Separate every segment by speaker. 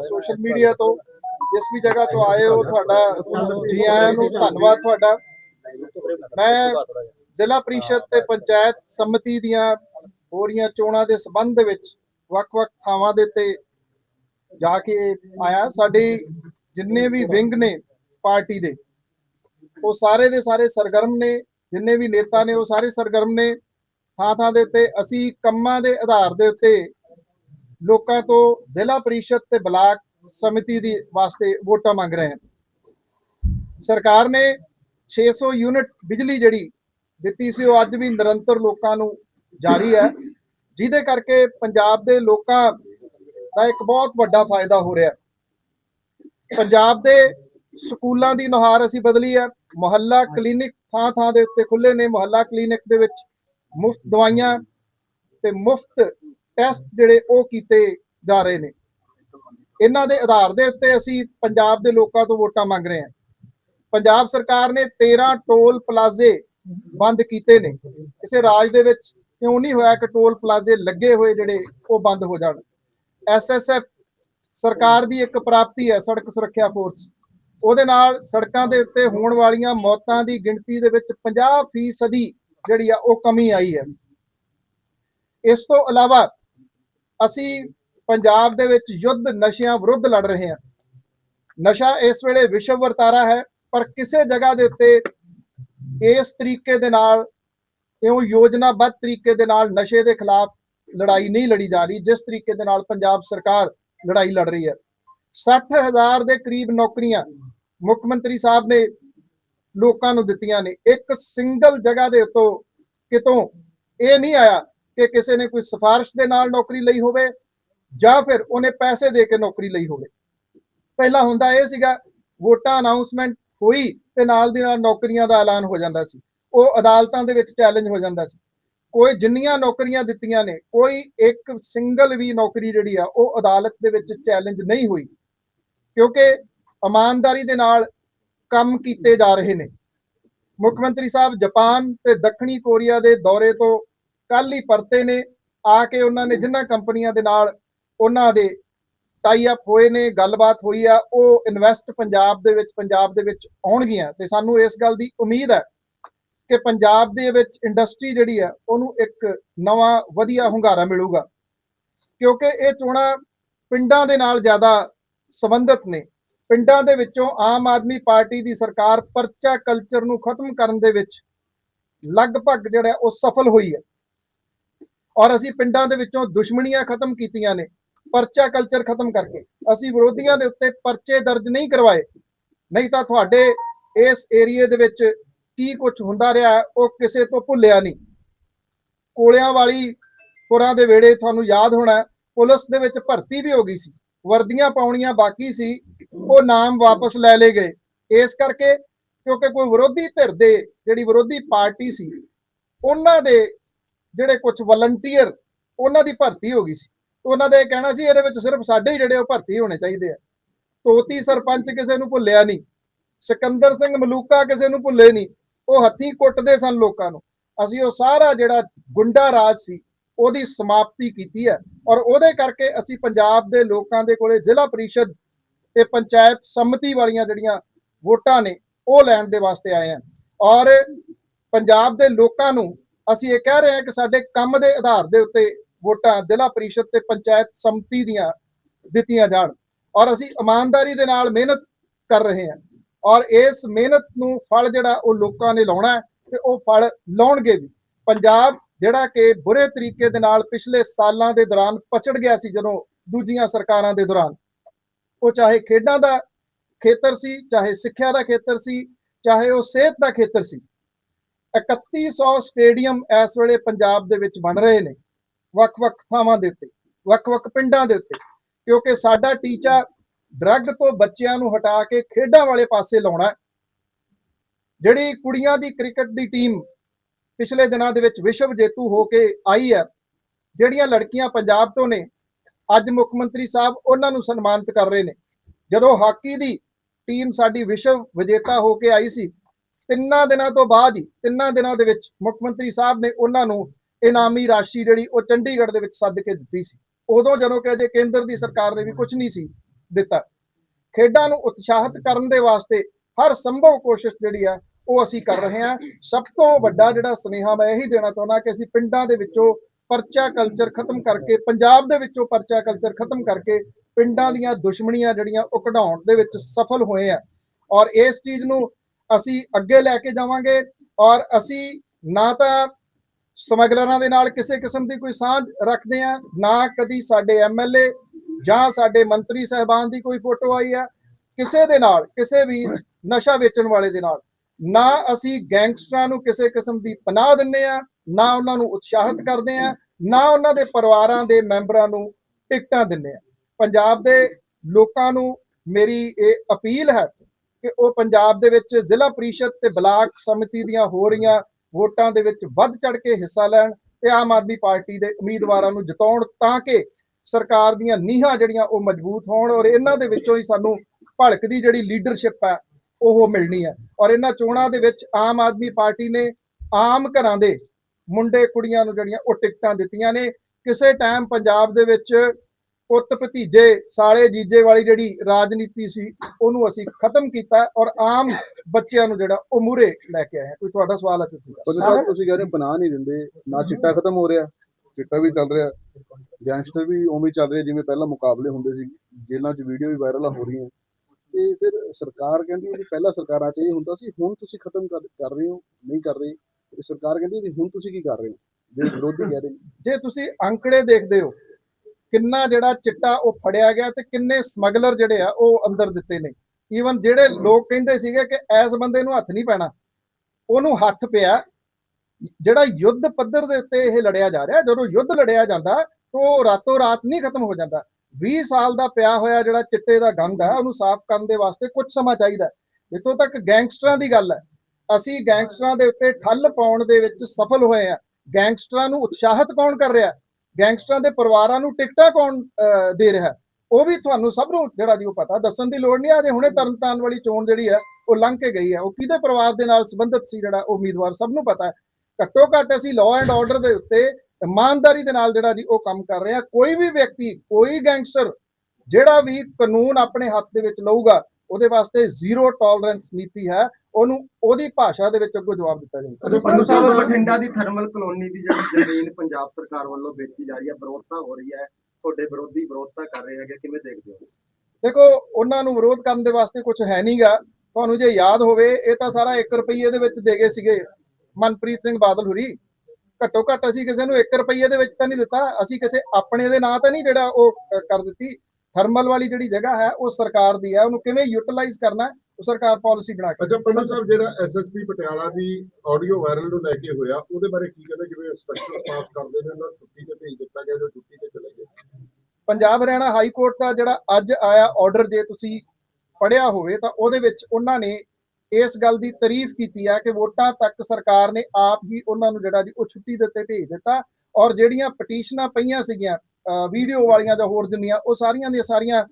Speaker 1: Social media ਤੋਂ ਜਿਸ ਵੀ ਜਗ੍ਹਾ ਤੋਂ ਆਏ ਹੋ ਤੁਹਾਡਾ ਜੀ ਆਇਆਂ ਨੂੰ ਧੰਨਵਾਦ ਤੁਹਾਡਾ। ਮੈਂ ਜ਼ਿਲ੍ਹਾ ਪ੍ਰੀਸ਼ਦ ਤੇ ਪੰਚਾਇਤ ਸਮਿਤੀ ਦੀਆਂ ਹੋ ਰਹੀਆਂ ਚੋਣਾਂ ਦੇ ਸੰਬੰਧ ਵਿੱਚ ਵੱਖ-ਵੱਖ ਥਾਵਾਂ ਦੇ ਉੱਤੇ ਜਾ ਕੇ ਆਇਆ। ਸਾਡੇ ਜਿੰਨੇ ਵੀ ਵਿੰਗ ਨੇ ਪਾਰਟੀ ਦੇ, ਉਹ ਸਾਰੇ ਦੇ ਸਾਰੇ ਸਰਗਰਮ ਨੇ, ਜਿੰਨੇ ਵੀ ਨੇਤਾ ਨੇ ਉਹ ਸਾਰੇ ਸਰਗਰਮ ਨੇ। ਥਾਂ ਥਾਂ ਦੇ ਉੱਤੇ ਅਸੀਂ ਕੰਮਾਂ ਦੇ ਆਧਾਰ ਦੇ ਉੱਤੇ ਲੋਕਾਂ ਤੋਂ ਜ਼ਿਲ੍ਹਾ ਪ੍ਰੀਸ਼ਦ ਤੇ ਬਲਾਕ ਸਮਿਤੀ ਦੀ ਵਾਸਤੇ ਵੋਟਾਂ ਮੰਗ ਰਹੇ ਹਾਂ ਸਰਕਾਰ ਨੇ 600 ਯੂਨਿਟ ਬਿਜਲੀ ਜਿਹੜੀ ਦਿੱਤੀ ਸੀ, ਉਹ ਅੱਜ ਵੀ ਨਿਰੰਤਰ ਲੋਕਾਂ ਨੂੰ ਜਾਰੀ ਹੈ। ਜਿਹਦੇ ਕਰਕੇ ਪੰਜਾਬ ਦੇ ਲੋਕਾਂ ਦਾ ਇੱਕ ਬਹੁਤ ਵੱਡਾ ਫਾਇਦਾ ਹੋ ਰਿਹਾ। ਪੰਜਾਬ ਦੇ ਸਕੂਲਾਂ ਦੀ ਨੁਹਾਰ ਅਸੀਂ ਬਦਲੀ ਹੈ। ਮੁਹੱਲਾ ਕਲੀਨਿਕ ਥਾਂ ਥਾਂ ਦੇ ਉੱਤੇ ਖੁੱਲੇ ਨੇ। ਮੁਹੱਲਾ ਕਲੀਨਿਕ ਦੇ ਵਿੱਚ ਮੁਫਤ ਦਵਾਈਆਂ ਤੇ ਮੁਫਤ ਟੈਸਟ ਜਿਹੜੇ ਉਹ ਕੀਤੇ ਜਾ ਰਹੇ ਨੇ। ਇਹਨਾਂ ਦੇ ਆਧਾਰ ਦੇ ਉੱਤੇ ਅਸੀਂ ਪੰਜਾਬ ਦੇ ਲੋਕਾਂ ਤੋਂ ਵੋਟਾਂ ਮੰਗ ਰਹੇ ਹਾਂ। ਪੰਜਾਬ ਸਰਕਾਰ ਨੇ 13 ਟੋਲ ਪਲਾਜ਼ੇ ਬੰਦ ਕੀਤੇ ਨੇ। ਕਿਸੇ ਰਾਜ ਦੇ ਵਿੱਚ ਕਿਉਂ ਨਹੀਂ ਹੋਇਆ ਕਿ ਟੋਲ ਪਲਾਜ਼ੇ ਲੱਗੇ ਹੋਏ ਜਿਹੜੇ ਉਹ ਬੰਦ ਹੋ ਜਾਣ? ਐਸਐਸਐਫ ਸਰਕਾਰ ਦੀ ਇੱਕ ਪ੍ਰਾਪਤੀ ਹੈ, ਸੜਕ ਸੁਰੱਖਿਆ ਫੋਰਸ। ਉਹਦੇ ਨਾਲ ਸੜਕਾਂ ਦੇ ਉੱਤੇ ਹੋਣ ਵਾਲੀਆਂ ਮੌਤਾਂ ਦੀ ਗਿਣਤੀ ਦੇ ਵਿੱਚ 50% ਜਿਹੜੀ ਆ ਉਹ ਕਮੀ ਆਈ ਹੈ। ਇਸ ਤੋਂ ਇਲਾਵਾ ਅਸੀਂ ਪੰਜਾਬ ਦੇ ਵਿੱਚ ਯੁੱਧ ਨਸ਼ਿਆਂ ਵਿਰੁੱਧ ਲੜ ਰਹੇ ਹਾਂ। ਨਸ਼ਾ ਇਸ ਵੇਲੇ ਵਿਸ਼ਵ ਵਰਤਾਰਾ ਹੈ, ਪਰ ਕਿਸੇ ਜਗ੍ਹਾ ਦੇ ਉੱਤੇ ਇਸ ਤਰੀਕੇ ਦੇ ਨਾਲ, ਇਉਂ ਯੋਜਨਾਬੱਧ ਤਰੀਕੇ ਦੇ ਨਾਲ ਨਸ਼ੇ ਦੇ ਖਿਲਾਫ ਲੜਾਈ ਨਹੀਂ ਲੜੀ ਜਾ ਰਹੀ, ਜਿਸ ਤਰੀਕੇ ਦੇ ਨਾਲ ਪੰਜਾਬ ਸਰਕਾਰ ਲੜਾਈ ਲੜ ਰਹੀ ਹੈ। 60000 ਦੇ ਕਰੀਬ ਨੌਕਰੀਆਂ ਮੁੱਖ ਮੰਤਰੀ ਸਾਹਿਬ ਨੇ ਲੋਕਾਂ ਨੂੰ ਦਿੱਤੀਆਂ ਨੇ। ਇੱਕ ਸਿੰਗਲ ਜਗ੍ਹਾ ਦੇ ਉੱਤੋਂ ਕਿਤੋਂ ਇਹ ਨਹੀਂ ਆਇਆ ਕਿ ਕਿਸੇ ਨੇ ਕੋਈ ਸਿਫਾਰਿਸ਼ ਦੇ ਨਾਲ ਨੌਕਰੀ ਲਈ ਹੋਵੇ ਜਾਂ ਫਿਰ ਉਹਨੇ ਪੈਸੇ ਦੇ ਕੇ ਨੌਕਰੀ ਲਈ ਹੋਵੇ। ਪਹਿਲਾਂ ਹੁੰਦਾ ਇਹ ਸੀਗਾ, ਵੋਟਾਂ ਅਨਾਉਂਸਮੈਂਟ ਹੋਈ ਤੇ ਨਾਲ ਦੀ ਨਾਲ ਨੌਕਰੀਆਂ ਦਾ ਐਲਾਨ ਹੋ ਜਾਂਦਾ ਸੀ। ਉਹ ਅਦਾਲਤਾਂ ਦੇ ਵਿੱਚ ਚੈਲੰਜ ਹੋ ਜਾਂਦਾ ਸੀ। ਕੋਈ ਜਿੰਨੀਆਂ ਨੌਕਰੀਆਂ ਦਿੱਤੀਆਂ ਨੇ, ਕੋਈ ਇੱਕ ਸਿੰਗਲ ਵੀ ਨੌਕਰੀ ਜਿਹੜੀ ਆ, ਉਹ ਅਦਾਲਤ ਦੇ ਵਿੱਚ ਚੈਲੰਜ ਨਹੀਂ ਹੋਈ। ਕਿਉਂਕਿ ਇਮਾਨਦਾਰੀ ਦੇ ਨਾਲ ਕੰਮ ਕੀਤੇ ਜਾ ਰਹੇ ਨੇ। ਮੁੱਖ ਮੰਤਰੀ ਸਾਹਿਬ ਜਾਪਾਨ ਤੇ ਦੱਖਣੀ ਕੋਰੀਆ ਦੇ ਦੌਰੇ ਤੋਂ ਕੱਲ ਹੀ ਪਰਤੇ ਨੇ, ਆ ਕੇ ਉਹਨਾਂ ਨੇ ਜਿੰਨਾ ਕੰਪਨੀਆਂ ਦੇ ਨਾਲ ਉਹਨਾਂ ਦੇ ਟਾਈ ਅਪ ਹੋਏ ਨੇ, ਗੱਲਬਾਤ ਹੋਈ ਆ, ਉਹ ਇਨਵੈਸਟ ਪੰਜਾਬ ਦੇ ਵਿੱਚ, ਪੰਜਾਬ ਦੇ ਵਿੱਚ ਆਉਣਗੀਆਂ ਤੇ ਸਾਨੂੰ ਇਸ ਗੱਲ ਦੀ ਉਮੀਦ ਹੈ ਕਿ ਪੰਜਾਬ ਦੇ ਵਿੱਚ ਇੰਡਸਟਰੀ ਜਿਹੜੀ ਆ, ਉਹਨੂੰ ਇੱਕ ਨਵਾਂ ਵਧੀਆ ਹੁੰਗਾਰਾ ਮਿਲੂਗਾ ਕਿਉਂਕਿ ਇਹ ਚੋਣਾਂ ਪਿੰਡਾਂ ਦੇ ਨਾਲ ਜ਼ਿਆਦਾ ਸੰਬੰਧਿਤ ਨੇ। ਪਿੰਡਾਂ ਦੇ ਵਿੱਚੋਂ ਆਮ ਆਦਮੀ ਪਾਰਟੀ ਦੀ ਸਰਕਾਰ ਪਰਚਾ ਕਲਚਰ ਨੂੰ ਖਤਮ ਕਰਨ ਦੇ ਵਿੱਚ ਲਗਭਗ ਜਿਹੜਾ ਉਹ ਸਫਲ ਹੋਈ ਹੈ। ਔਰ ਅਸੀਂ ਪਿੰਡਾਂ ਦੇ ਵਿੱਚੋਂ ਦੁਸ਼ਮਣੀਆਂ ਖਤਮ ਕੀਤੀਆਂ ਨੇ, ਪਰਚਾ ਕਲਚਰ ਖਤਮ ਕਰਕੇ। ਅਸੀਂ ਵਿਰੋਧੀਆਂ ਦੇ ਉੱਤੇ ਪਰਚੇ ਦਰਜ ਨਹੀਂ ਕਰਵਾਏ। ਨਹੀਂ ਤਾਂ ਤੁਹਾਡੇ ਇਸ ਏਰੀਏ ਦੇ ਵਿੱਚ ਕੀ ਕੁਝ ਹੁੰਦਾ ਰਿਹਾ, ਉਹ ਕਿਸੇ ਤੋਂ ਭੁੱਲਿਆ ਨਹੀਂ। ਕੋਲਿਆਂ ਵਾਲੀ ਪੁਰਾਂ ਦੇ ਵੇੜੇ ਤੁਹਾਨੂੰ ਯਾਦ ਹੋਣਾ, ਪੁਲਿਸ ਦੇ ਵਿੱਚ ਭਰਤੀ ਵੀ ਹੋ ਗਈ ਸੀ। ਵਰਦੀਆਂ ਪਾਉਣੀਆਂ ਬਾਕੀ ਸੀ, ਉਹ ਨਾਮ ਵਾਪਸ ਲੈ ਲਏ ਗਏ। ਇਸ ਕਰਕੇ ਕਿਉਂਕਿ ਕੋਈ ਵਿਰੋਧੀ ਧਿਰ ਦੇ, ਜਿਹੜੀ ਵਿਰੋਧੀ ਪਾਰਟੀ ਸੀ, ਉਹਨਾਂ ਦੇ ਜਿਹੜੇ ਕੁਝ ਵਲੰਟੀਅਰ ਉਹਨਾਂ ਦੀ ਭਰਤੀ ਹੋ ਗਈ ਸੀ। ਉਹਨਾਂ ਦਾ ਇਹ ਕਹਿਣਾ ਸੀ, ਇਹਦੇ ਵਿੱਚ ਸਿਰਫ ਸਾਡੇ ਹੀ ਜਿਹੜੇ ਉਹ ਭਰਤੀ ਹੋਣੇ ਚਾਹੀਦੇ ਆ। ਤੋਤੀ ਸਰਪੰਚ ਕਿਸੇ ਨੂੰ ਭੁੱਲਿਆ ਨਹੀਂ, ਸਿਕੰਦਰ ਸਿੰਘ ਮਲੂਕਾ ਕਿਸੇ ਨੂੰ ਭੁੱਲੇ ਨਹੀਂ, ਉਹ ਹੱਥੀਂ ਕੁੱਟਦੇ ਸਨ ਲੋਕਾਂ ਨੂੰ। ਅਸੀਂ ਉਹ ਸਾਰਾ ਜਿਹੜਾ ਗੁੰਡਾ ਰਾਜ ਸੀ, ਉਹਦੀ ਸਮਾਪਤੀ ਕੀਤੀ ਹੈ ਔਰ ਉਹਦੇ ਕਰਕੇ ਅਸੀਂ ਪੰਜਾਬ ਦੇ ਲੋਕਾਂ ਦੇ ਕੋਲੇ ਜ਼ਿਲ੍ਹਾ ਪਰਿਸ਼ਦ ਤੇ ਪੰਚਾਇਤ ਸੰਮਤੀ ਵਾਲੀਆਂ ਜਿਹੜੀਆਂ ਵੋਟਾਂ ਨੇ, ਉਹ ਲੈਣ ਦੇ ਵਾਸਤੇ ਆਏ ਹਾਂ। ਔਰ ਪੰਜਾਬ ਦੇ ਲੋਕਾਂ ਨੂੰ ਅਸੀਂ ਇਹ ਕਹਿ ਰਹੇ ਹਾਂ ਕਿ ਸਾਡੇ ਕੰਮ ਦੇ ਆਧਾਰ ਦੇ ਉੱਤੇ ਵੋਟਾਂ ਜ਼ਿਲ੍ਹਾ ਪ੍ਰੀਸ਼ਦ ਤੇ ਪੰਚਾਇਤ ਸਮਿਤੀ ਦੀਆਂ ਦਿੱਤੀਆਂ ਜਾਣ ਔਰ ਅਸੀਂ ਇਮਾਨਦਾਰੀ ਦੇ ਨਾਲ ਮਿਹਨਤ ਕਰ ਰਹੇ ਹਾਂ ਔਰ ਇਸ ਮਿਹਨਤ ਨੂੰ ਫਲ ਜਿਹੜਾ ਉਹ ਲੋਕਾਂ ਨੇ ਲਾਉਣਾ ਹੈ ਤੇ ਉਹ ਫਲ ਲਾਉਣਗੇ ਵੀ। ਪੰਜਾਬ ਜਿਹੜਾ ਕਿ ਬੁਰੇ ਤਰੀਕੇ ਦੇ ਨਾਲ ਪਿਛਲੇ ਸਾਲਾਂ ਦੇ ਦੌਰਾਨ ਪਛੜ ਗਿਆ ਸੀ ਜਦੋਂ ਦੂਜੀਆਂ ਸਰਕਾਰਾਂ ਦੇ ਦੌਰਾਨ। ਉਹ ਚਾਹੇ ਖੇਡਾਂ ਦਾ ਖੇਤਰ ਸੀ, ਚਾਹੇ ਸਿੱਖਿਆ ਦਾ ਖੇਤਰ ਸੀ, ਚਾਹੇ ਉਹ ਸਿਹਤ ਦਾ ਖੇਤਰ ਸੀ। 3100 ਸਟੇਡੀਅਮ ਇਸ ਵੇਲੇ ਪੰਜਾਬ ਦੇ ਵਿੱਚ ਬਣ ਰਹੇ ਨੇ, ਵੱਖ-ਵੱਖ ਥਾਵਾਂ ਦੇ ਉੱਤੇ, ਵੱਖ-ਵੱਖ ਪਿੰਡਾਂ ਦੇ ਉੱਤੇ, ਕਿਉਂਕਿ ਸਾਡਾ ਟੀਚਾ ਡਰੱਗ ਤੋਂ ਬੱਚਿਆਂ ਨੂੰ ਹਟਾ ਕੇ ਖੇਡਾਂ ਵਾਲੇ ਪਾਸੇ ਲਾਉਣਾ ਜਿਹੜੀ ਕੁੜੀਆਂ ਦੀ ਕ੍ਰਿਕਟ ਦੀ ਟੀਮ ਪਿਛਲੇ ਦਿਨਾਂ ਦੇ ਵਿੱਚ ਵਿਸ਼ਵ ਜੇਤੂ ਹੋ ਕੇ ਆਈ ਹੈ, ਜਿਹੜੀਆਂ ਲੜਕੀਆਂ ਪੰਜਾਬ ਤੋਂ ਨੇ, ਅੱਜ ਮੁੱਖ ਮੰਤਰੀ ਸਾਹਿਬ ਉਹਨਾਂ ਨੂੰ ਸਨਮਾਨਿਤ ਕਰ ਰਹੇ ਨੇ। ਜਦੋਂ ਹਾਕੀ ਦੀ ਟੀਮ ਸਾਡੀ ਵਿਸ਼ਵ ਵਿਜੇਤਾ ਹੋ ਕੇ ਆਈ ਸੀ ਤਿੰਨਾਂ ਦਿਨਾਂ ਤੋਂ ਬਾਅਦ ਹੀ, ਤਿੰਨਾਂ ਦਿਨਾਂ ਦੇ ਵਿੱਚ ਮੁੱਖ ਮੰਤਰੀ ਸਾਹਿਬ ਨੇ ਉਹਨਾਂ ਨੂੰ ਇਨਾਮੀ ਰਾਸ਼ੀ ਜਿਹੜੀ ਉਹ ਚੰਡੀਗੜ੍ਹ ਦੇ ਵਿੱਚ ਸੱਦ ਕੇ ਦਿੱਤੀ ਸੀ। ਉਦੋਂ ਜਦੋਂ ਕਿ ਅਜੇ ਕੇਂਦਰ ਦੀ ਸਰਕਾਰ ਨੇ ਵੀ ਕੁਝ ਨਹੀਂ ਸੀ ਦਿੱਤਾ। ਖੇਡਾਂ ਨੂੰ ਉਤਸ਼ਾਹਿਤ ਕਰਨ ਦੇ ਵਾਸਤੇ ਹਰ ਸੰਭਵ ਕੋਸ਼ਿਸ਼ ਜਿਹੜੀ ਆ, ਉਹ ਅਸੀਂ ਕਰ ਰਹੇ ਹਾਂ। ਸਭ ਤੋਂ ਵੱਡਾ ਜਿਹੜਾ ਸੁਨੇਹਾ ਮੈਂ ਇਹੀ ਦੇਣਾ ਚਾਹੁੰਦਾ ਕਿ ਅਸੀਂ ਪਿੰਡਾਂ ਦੇ ਵਿੱਚੋਂ ਪਰਚਾ ਕਲਚਰ ਖਤਮ ਕਰਕੇ, ਪੰਜਾਬ ਦੇ ਵਿੱਚੋਂ ਪਰਚਾ ਕਲਚਰ ਖਤਮ ਕਰਕੇ ਪਿੰਡਾਂ ਦੀਆਂ ਦੁਸ਼ਮਣੀਆਂ ਜਿਹੜੀਆਂ ਉਹ ਕਢਾਉਣ ਦੇ ਵਿੱਚ ਸਫਲ ਹੋਏ ਆ। ਔਰ ਇਸ ਚੀਜ਼ ਨੂੰ ਅਸੀਂ ਅੱਗੇ ਲੈ ਕੇ ਜਾਵਾਂਗੇ ਔਰ ਅਸੀਂ ਨਾ ਤਾਂ ਸਮਗਲਰਾਂ ਦੇ ਨਾਲ ਕਿਸੇ ਕਿਸਮ ਦੀ ਕੋਈ ਸਾਂਝ ਰੱਖਦੇ ਆ ਨਾ ਕਦੀ ਸਾਡੇ ਐਮਐਲਏ ਜਾਂ ਸਾਡੇ ਮੰਤਰੀ ਸਹਿਬਾਨ ਦੀ ਕੋਈ ਫੋਟੋ ਆਈ ਆ ਕਿਸੇ ਦੇ ਨਾਲ, ਕਿਸੇ ਵੀ ਨਸ਼ਾ ਵੇਚਣ ਵਾਲੇ ਦੇ ਨਾਲ। ਨਾ ਅਸੀਂ ਗੈਂਗਸਟਰਾਂ ਨੂੰ ਕਿਸੇ ਕਿਸਮ ਦੀ ਪਨਾਹ ਦਿੰਨੇ ਆ ਨਾ ਉਹਨਾਂ ਨੂੰ ਉਤਸ਼ਾਹਿਤ ਕਰਦੇ ਆ ਨਾ ਉਹਨਾਂ ਦੇ ਪਰਿਵਾਰਾਂ ਦੇ ਮੈਂਬਰਾਂ ਨੂੰ ਟਿਕਟਾਂ ਦਿੰਨੇ ਆ ਪੰਜਾਬ ਦੇ ਲੋਕਾਂ ਨੂੰ ਮੇਰੀ ਇਹ ਅਪੀਲ ਹੈ ਕਿ ਉਹ ਪੰਜਾਬ ਦੇ ਵਿੱਚ ਜ਼ਿਲ੍ਹਾ ਪ੍ਰੀਸ਼ਦ ਤੇ ਬਲਾਕ ਸਮਿਤੀ ਦੀਆਂ ਹੋ ਰਹੀਆਂ ਵੋਟਾਂ ਦੇ ਵਿੱਚ ਵੱਧ ਚੜ ਕੇ ਹਿੱਸਾ ਲੈਣ ਤੇ ਆਮ ਆਦਮੀ ਪਾਰਟੀ ਦੇ ਉਮੀਦਵਾਰਾਂ ਨੂੰ ਜਿਤਾਉਣ ਤਾਂ ਕਿ ਸਰਕਾਰ ਦੀਆਂ ਨੀਹਾਂ ਜਿਹੜੀਆਂ ਉਹ ਮਜ਼ਬੂਤ ਹੋਣ ਔਰ ਇਹਨਾਂ ਦੇ ਵਿੱਚੋਂ ਹੀ ਸਾਨੂੰ ਭਲਕ ਦੀ ਜਿਹੜੀ ਲੀਡਰਸ਼ਿਪ ਹੈ, ਉਹ ਮਿਲਣੀ ਹੈ। ਔਰ ਇਹਨਾਂ ਚੋਣਾਂ ਦੇ ਵਿੱਚ ਆਮ ਆਦਮੀ ਪਾਰਟੀ ਨੇ ਆਮ ਘਰਾਂ ਦੇ ਮੁੰਡੇ ਕੁੜੀਆਂ ਨੂੰ ਜਿਹੜੀਆਂ ਉਹ ਟਿਕਟਾਂ ਦਿੱਤੀਆਂ ਨੇ। ਕਿਸੇ ਟਾਈਮ ਪੰਜਾਬ ਦੇ ਵਿੱਚ ਪੁੱਤ ਭਤੀਜੇ ਸਾਲੇ ਜੀਜੇ ਵਾਲੀ ਜਿਹੜੀ ਰਾਜਨੀਤੀ ਸੀ ਉਹਨੂੰ ਅਸੀਂ ਖਤਮ ਕੀਤਾ ਔਰ ਆਮ ਬੱਚਿਆਂ ਨੂੰ ਜਿਹੜਾ ਉਹ ਮੂਰੇ ਲੈ ਕੇ ਆਏ ਹਾਂ। ਕੋਈ ਤੁਹਾਡਾ ਸਵਾਲ ਹੈ ਤੁਸੀਂ?
Speaker 2: ਸਾਹਿਬ ਤੁਸੀਂ ਕਹਿ ਰਹੇ ਬਣਾ ਨਹੀਂ ਦਿੰਦੇ ਨਾ ਚਿੱਟਾ ਖਤਮ ਹੋ ਰਿਹਾ ਚਿੱਟਾ ਵੀ ਚੱਲ ਰਿਹਾ। ਗੈਂਗਸਟਰ ਵੀ ਉਵੇਂ ਹੀ ਚੱਲ ਰਹੇ ਜਿਵੇਂ ਪਹਿਲਾਂ ਮੁਕਾਬਲੇ ਹੁੰਦੇ ਸੀ ਜੇਲ੍ਹਾਂ 'ਚ ਵੀਡੀਓ ਵੀ ਵਾਇਰਲ ਹੋ ਰਹੀਆਂ। ਤੇ ਫਿਰ ਸਰਕਾਰ ਕਹਿੰਦੀ ਹੈ ਵੀ ਪਹਿਲਾਂ ਸਰਕਾਰਾਂ 'ਚ ਇਹ ਹੁੰਦਾ ਸੀ ਹੁਣ ਤੁਸੀਂ ਖਤਮ ਕਰ ਰਹੇ ਹੋ ਨਹੀਂ ਕਰ ਰਹੇ। ਸਰਕਾਰ ਕਹਿੰਦੀ ਵੀ ਹੁਣ ਤੁਸੀਂ ਕੀ ਕਰ ਰਹੇ ਹੋ? ਜੇ ਵਿਰੋਧੀ ਕਹਿ ਰਹੇ
Speaker 1: ਜੇ ਤੁਸੀਂ ਅੰਕੜੇ ਦੇਖਦੇ ਹੋ ਕਿੰਨਾ ਜਿਹੜਾ ਚਿੱਟਾ ਉਹ ਫੜਿਆ ਗਿਆ ਤੇ ਕਿੰਨੇ ਸਮਗਲਰ ਜਿਹੜੇ ਆ ਉਹ ਅੰਦਰ ਦਿੱਤੇ ਨੇ। ਈਵਨ ਜਿਹੜੇ ਲੋਕ ਕਹਿੰਦੇ ਸੀਗੇ ਕਿ ਐਸ ਬੰਦੇ ਨੂੰ ਹੱਥ ਨਹੀਂ ਪੈਣਾ, ਉਹਨੂੰ ਹੱਥ ਪਿਆ। ਜਿਹੜਾ ਯੁੱਧ ਪੱਧਰ ਦੇ ਉੱਤੇ ਇਹ ਲੜਿਆ ਜਾ ਰਿਹਾ, ਜਦੋਂ ਯੁੱਧ ਲੜਿਆ ਜਾਂਦਾ, ਤਾਂ ਉਹ ਰਾਤੋਂ ਰਾਤ ਨਹੀਂ ਖਤਮ ਹੋ ਜਾਂਦਾ। 20 ਸਾਲ ਦਾ ਪਿਆ ਹੋਇਆ ਜਿਹੜਾ ਚਿੱਟੇ ਦਾ ਗੰਧ ਹੈ ਉਹਨੂੰ ਸਾਫ਼ ਕਰਨ ਦੇ ਵਾਸਤੇ ਕੁਝ ਸਮਾਂ ਚਾਹੀਦਾ। ਹੈ। ਜਿੱਥੋਂ ਤੱਕ ਗੈਂਗਸਟਰਾਂ ਦੀ ਗੱਲ ਹੈ। ਅਸੀਂ ਗੈਂਗਸਟਰਾਂ ਦੇ ਉੱਤੇ ਠੱਲ ਪਾਉਣ ਦੇ ਵਿੱਚ ਸਫਲ ਹੋਏ ਆ ਗੈਂਗਸਟਰਾਂ ਨੂੰ ਉਤਸ਼ਾਹਿਤ ਕੌਣ ਕਰ ਰਿਹਾ? ਗੈਂਗਸਟਰਾਂ ਦੇ ਪਰਿਵਾਰਾਂ ਨੂੰ ਟਿਕਟਾਂ ਕੌਣ ਅਹ, ਦੇ ਰਿਹਾ ਉਹ ਵੀ ਤੁਹਾਨੂੰ ਸਭ ਨੂੰ ਜਿਹੜਾ ਜੀ ਉਹ ਪਤਾ ਦੱਸਣ ਦੀ ਲੋੜ ਨਹੀਂ ਅਜੇ ਹੁਣੇ ਤਰਨਤਾਰਨ ਵਾਲੀ ਚੋਣ ਜਿਹੜੀ ਹੈ ਉਹ ਲੰਘ ਕੇ ਗਈ ਹੈ ਉਹ ਕਿਹਦੇ ਪਰਿਵਾਰ ਦੇ ਨਾਲ ਸੰਬੰਧਿਤ ਸੀ ਜਿਹੜਾ ਉਹ ਉਮੀਦਵਾਰ ਸਭ ਨੂੰ ਪਤਾ ਹੈ। ਘੱਟੋ ਘੱਟ ਅਸੀਂ ਲਾਅ ਐਂਡ ਆਰਡਰ ਦੇ ਉੱਤੇ ਇਮਾਨਦਾਰੀ ਦੇ ਨਾਲ ਜਿਹੜਾ ਜੀ ਉਹ ਕੰਮ ਕਰ ਰਹੇ ਰਿਹਾ ਕੋਈ ਵੀ ਵਿਅਕਤੀ ਕੋਈ ਗੈਂਗਸਟਰ ਜਿਹੜਾ ਵੀ ਕਾਨੂੰਨ ਆਪਣੇ ਹੱਥ ਦੇ ਵਿੱਚ ਲਊਗਾ ਉਹਦੇ ਵਾਸਤੇ ਜ਼ੀਰੋ ਟੋਲਰੈਂਸ ਨੀਤੀ ਹੈ ਉਹਨੂੰ ਉਹਦੀ ਭਾਸ਼ਾ ਦੇ ਵਿੱਚ ਅੱਗੋਂ ਜਵਾਬ ਦਿੱਤਾ ਜਾਊਗਾ
Speaker 3: ਪੰਨੂ ਸਾਹਿਬ ਬਠਿੰਡਾ ਦੀ ਥਰਮਲ ਕਲੋਨੀ ਦੀ ਜਿਹੜੀ ਜ਼ਮੀਨ ਪੰਜਾਬ ਸਰਕਾਰ ਵੱਲੋਂ ਵੇਚੀ ਜਾ ਰਹੀ ਹੈ ਵਿਰੋਧਤਾ ਹੋ ਰਹੀ ਹੈ ਤੁਹਾਡੇ ਵਿਰੋਧੀ ਵਿਰੋਧਤਾ ਕਰ ਰਹੇ ਹੈਗੇ ਕਿਵੇਂ ਦੇਖਦੇ ਹੋ?
Speaker 1: ਦੇਖੋ ਉਹਨਾਂ ਨੂੰ ਵਿਰੋਧ ਕਰਨ ਦੇ ਵਾਸਤੇ ਕੁਝ ਹੈ ਨਹੀਂਗਾ। ਤੁਹਾਨੂੰ ਜੇ ਯਾਦ ਹੋਵੇ ਇਹ ਤਾਂ ਸਾਰਾ 1 ਰੁਪਈਏ ਦੇ ਵਿੱਚ ਦੇ ਗਏ ਸੀਗੇ ਮਨਪ੍ਰੀਤ ਸਿੰਘ ਬਾਦਲ ਹੁਰੀ। ਘੱਟੋ ਘੱਟ ਅਸੀਂ ਕਿਸੇ ਨੂੰ 1 ਰੁਪਈਏ ਦੇ ਵਿੱਚ ਤਾਂ ਨਹੀਂ ਦਿੱਤਾ ਅਸੀਂ ਕਿਸੇ ਆਪਣੇ ਦੇ ਨਾਂ ਤਾਂ ਨਹੀਂ ਜਿਹੜਾ ਉਹ ਕਰ ਦਿੱਤੀ। ਥਰਮਲ ਵਾਲੀ ਜਿਹੜੀ ਜਗ੍ਹਾ ਹੈ ਉਹ ਸਰਕਾਰ ਦੀ ਹੈ ਉਹਨੂੰ ਕਿਵੇਂ ਯੂਟਿਲਾਈਜ਼ ਕਰਨਾ ਉਹ ਸਰਕਾਰ ਪਾਲਿਸੀ ਬਣਾ ਕੇ
Speaker 4: ਅੱਛਾ ਪੰਨੂ ਸਾਹਿਬ ਜਿਹੜਾ ਐਸਐਸਪੀ ਪਟਿਆਲਾ ਦੀ ਆਡੀਓ ਵਾਇਰਲ ਨੂੰ ਲੈ ਕੇ ਹੋਇਆ ਉਹਦੇ ਬਾਰੇ ਕੀ ਕਹਿੰਦੇ ਜਿਵੇਂ ਇੰਸਟਰਕਸ਼ਨ ਪਾਸ ਕਰਦੇ ਨੇ ਉਹਨਾਂ ਨੂੰ ਛੁੱਟੀ ਤੇ ਭੇਜ ਦਿੱਤਾ ਗਿਆ ਜੋ ਛੁੱਟੀ ਤੇ ਚਲੇ ਗਏ।
Speaker 1: ਪੰਜਾਬ ਹਰਿਆਣਾ ਹਾਈ ਕੋਰਟ ਦਾ ਜਿਹੜਾ ਅੱਜ ਆਇਆ ਆਰਡਰ ਜੇ ਤੁਸੀਂ ਪੜਿਆ ਹੋਵੇ ਤਾਂ ਉਹਦੇ ਵਿੱਚ ਉਹਨਾਂ ਨੇ ਇਸ ਗੱਲ ਦੀ ਤਾਰੀਫ ਕੀਤੀ ਹੈ ਕਿ ਵੋਟਾਂ ਤੱਕ ਸਰਕਾਰ ਨੇ ਆਪ ਹੀ ਉਹਨਾਂ ਨੂੰ ਜਿਹੜਾ ਜੀ ਉਹ ਛੁੱਟੀ ਦਿੱਤੇ ਭੇਜ ਦਿੱਤਾ ਔਰ ਜਿਹੜੀਆਂ ਪਟੀਸ਼ਨਾਂ ਪਈਆਂ ਸੀਗੀਆਂ ਵੀਡੀਓ ਵਾਲੀਆਂ ਜਾਂ ਹੋਰ ਜਿੰਨੀਆਂ ਉਹ ਸਾਰੀਆਂ ਦੀਆਂ ਸਾਰੀਆਂ